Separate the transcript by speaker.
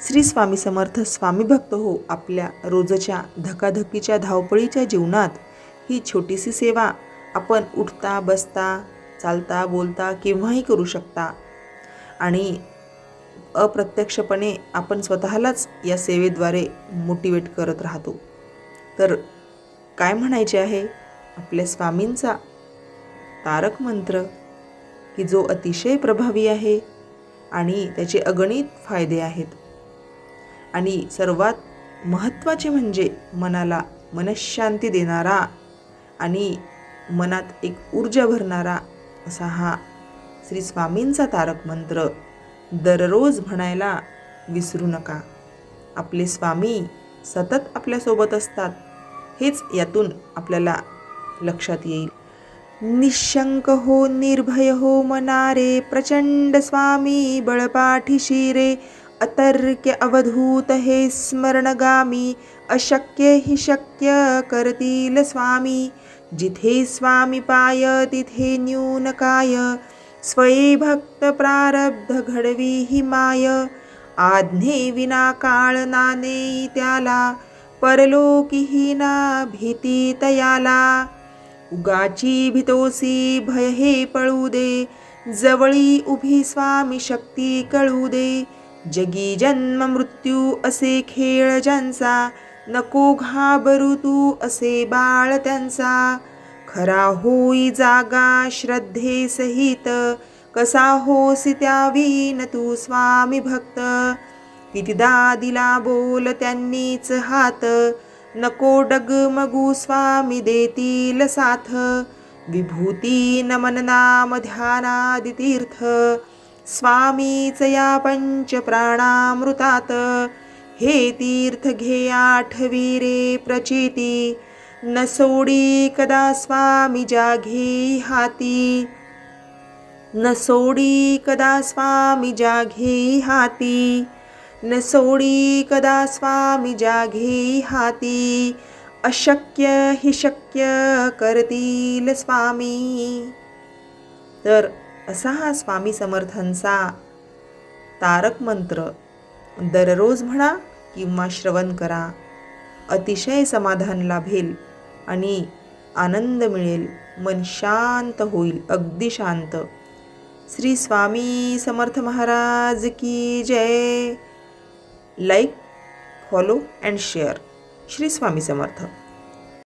Speaker 1: श्री स्वामी समर्थ स्वामी भक्त हो आपल्या रोजच्या धकाधकीच्या धावपळीच्या जीवनात ही छोटीशी सेवा आपण उठता बसता चालता बोलता केव्हाही करू शकता. आणि अप्रत्यक्षपणे आपण स्वतःलाच या सेवेद्वारे मोटिवेट करत राहतो. तर काय म्हणायचे आहे? आपल्या स्वामींचा तारक मंत्र की जो अतिशय प्रभावी आहे आणि त्याचे अगणित फायदे आहेत. आणि सर्वात महत्त्वाचे म्हणजे मनाला मनशांती देणारा आणि मनात एक ऊर्जा भरणारा असा हा श्री स्वामींचा तारक मंत्र दररोज म्हणायला विसरू नका. आपले स्वामी सतत आपल्यासोबत असतात. हेच यातून आपल्याला लक्षात येईल. निशंक हो निर्भय हो मनारे प्रचंड स्वामी बळपाठीशी रे अतर्क्य अवधूत हे स्मरणगामी अशक्य हि शक्य करतील स्वामी. जिथे स्वामी पाय तिथे न्यून काय. स्वये भक्त प्रारब्ध घडवी हि माय. आज्ञे विना काळ नाने त्याला परलोकीही ना भीती तयाला. उगाची भितोसी भय हे पळू दे जवळी उभी स्वामी शक्ती कळू दे. जगी जन्म मृत्यू असे खेळ ज्यांचा. नको घाबरू तू असे बाळ त्यांचा. खरा होई जागा श्रद्धे सहित. कसा होसी त्यावीन तू स्वामी भक्त. कितीदा दिला बोल त्यांनीच हात. नको डगमगू स्वामी देतील साथ. विभूती नमन नाम ध्यानादि तीर्थ स्वामीच या पंच प्राणामृतात. हे तीर्थ घे आठवी रे प्रचिती. न सोडी कदा स्वामी जाघे हाती. न सोडी कदा स्वामी जाघे हाती. न सोडी कदा स्वामी जाघे हाती. अशक्य हि शक्य करतील स्वामी. तर असा हा स्वामी समर्थांचा तारक मंत्र. दररोज म्हणा किंवा श्रवण करा. अतिशय समाधान लाभेल आणि आनंद मिळेल. मन शांत होईल अगदी शांत. श्री स्वामी समर्थ महाराज की जय. Like follow and share. Shri Swami Samarth.